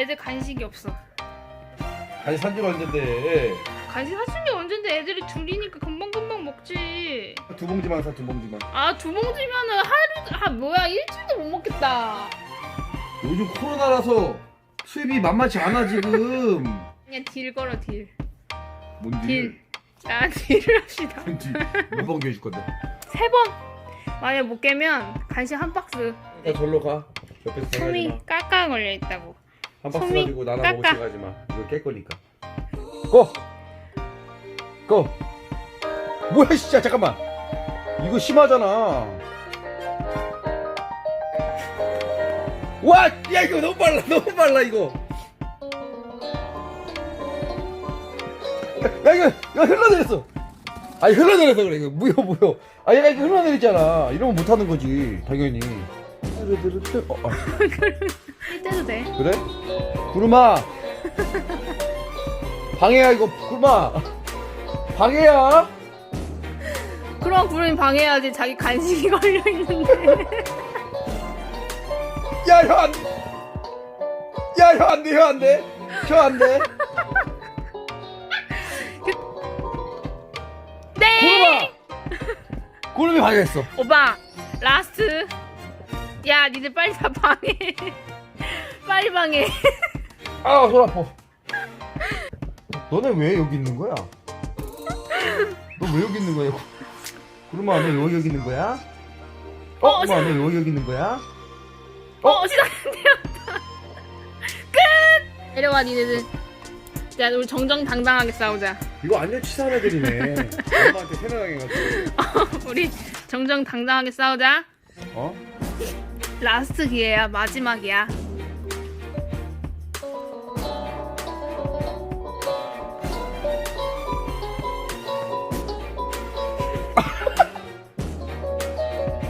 애들 간식이 없어. 아니 산지가 언젠데 간식 사준 게 언젠데 애들이 둘이니까 금방금방 먹지. 두 봉지만 사 두 봉지만 아, 두 봉지면은 하루, 아, 뭐야, 일주일도 못 먹겠다. 요즘 코로나라서 수입이 만만치 않아 지금 그냥 딜 걸어, 딜. 뭔지 딜. 자, 딜을 합시다. 뭔지 몇번 깨줄 건데 세 번! 만약 못 깨면 간식 한 박스. 야 절로 가 옆에서 깍깍 걸려 있다고. 마한 박스 숨이 가지고 깎아. 먹을 생각하지 마 이거 깰 거니까 고! 고! 뭐야 진짜 잠깐만 이거 심하잖아 와! 야 이거 너무 빨라 너무 빨라 이거 야 이거 이거 흘러내렸어 아니 흘러내려서 그래 이거 무효 무효 아 얘가 이거 흘러내리잖아 이러면 못하는 거지 당연히. 어, 어. 떼도 돼. 그래? 구름아 방해야 이거 구름아 방해야 그럼 구름이 방해해야지 자기 간식이 걸려 있는데. 야 혀 안돼 야혀 안 돼 혀 안 돼 혀 안 돼 네! 구름아 구름이 방해했어 오빠, 라스트. 야, 니들 빨리 다 방해. 빨리 방해. 아 손 아파 너네 왜 여기 있는 거야 너 왜 여기 있는 거야 구름아 너왜 여기 있는 거야 어 어, 구름아 너왜 여기 있는 거야 어, 시작되었다. 끝! 내려와, 니네들. 자, 우리 정정당당하게 싸우자. 이거 완전 치사한 애들이네 엄마한테 세뇌당해가지고 우리 정정당당하게 싸우자. 어? 라스트 기회야, 마지막이야.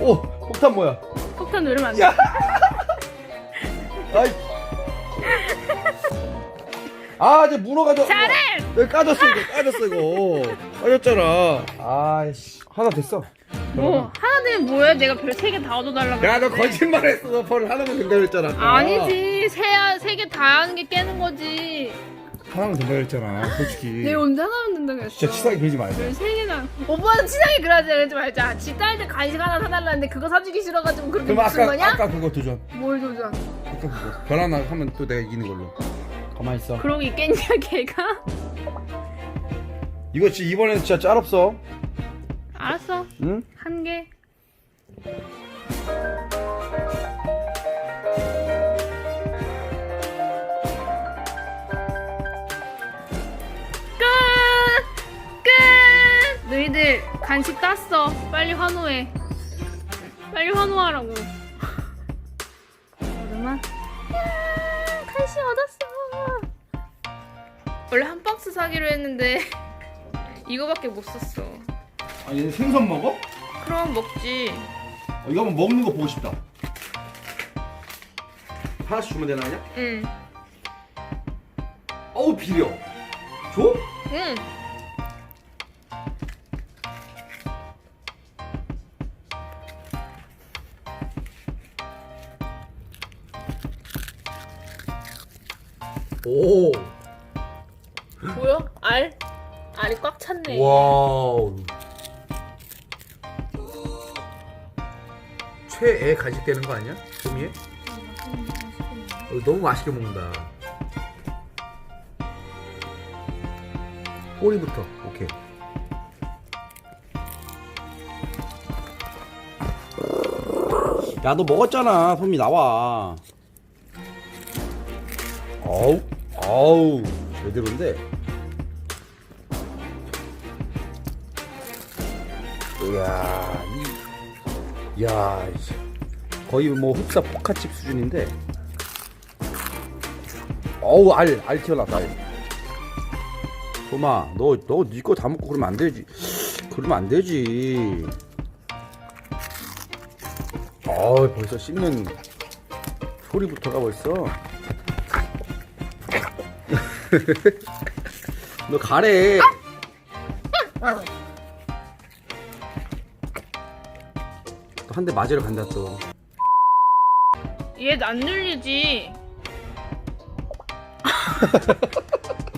오 폭탄 뭐야 폭탄 누르면 안 돼. 야! 아이. 아, 이제 문어 가져. 잘해! 여기 까졌어, 이거. 까졌어, 이거. 까졌잖아. 아이씨. 하나 됐어. 뭐, 하나 되면 뭐야? 내가 별 세 개 다 얻어달라고. 야, 너 했는데. 거짓말 했어. 너 벌 하나만 된다고 그랬잖아. 아까. 아니지. 세개 다 하는 게 깨는 거지. 하나만 된다고 그랬잖아, 솔직히. 내가 언제 하나면 된다고 했어? 진짜 치사하게 그러지 말자. 별세 개나. 오빠는 친하게 그러지 그러지 말자. 지 딸한테 간식 하나 사달라는데 그거 사주기 싫어가지고 그렇게 그럼 무슨 아까, 거냐? 아까 그거 도전. 뭘 도전? 아까 그거. 별 하나 하면 또 내가 이기는 걸로. 가만히 있어. 그러고 있겠냐 걔가? 이거 진짜 이번엔 진짜 짤 없어. 알았어. 응? 한 개. 간식 땄어. 빨리 환호해. 빨리 환호하라고. 얼마? 간식 얻었어. 원래 한 박스 사기로 했는데 이거밖에 못 샀어. 아, 얘는 생선 먹어? 그럼 먹지. 어, 이거 한번 먹는 거 보고 싶다. 하나씩 주면 되나 그냥? 응. 어우 비려. 줘? 응. 오. 보여? 알? 알이 꽉 찼네. 와우. 최애 간식 되는 거 아니야? 소미에? 어, 너무 맛있게 먹는다. 꼬리부터. 오케이. 야, 너 먹었잖아. 소미 나와. 어우, 어우, 제대로인데. 이야, 이, 야. 거의 뭐 흡사 포카칩 수준인데. 어우, 알, 알 튀어나왔다, 알. 소마, 너, 너, 니거다 먹고 그러면 안 되지. 그러면 안 되지. 어 벌써 씹는 소리부터가 벌써. 너 가래. 또 한 대 맞으러 간다 또. 얘 안 눌리지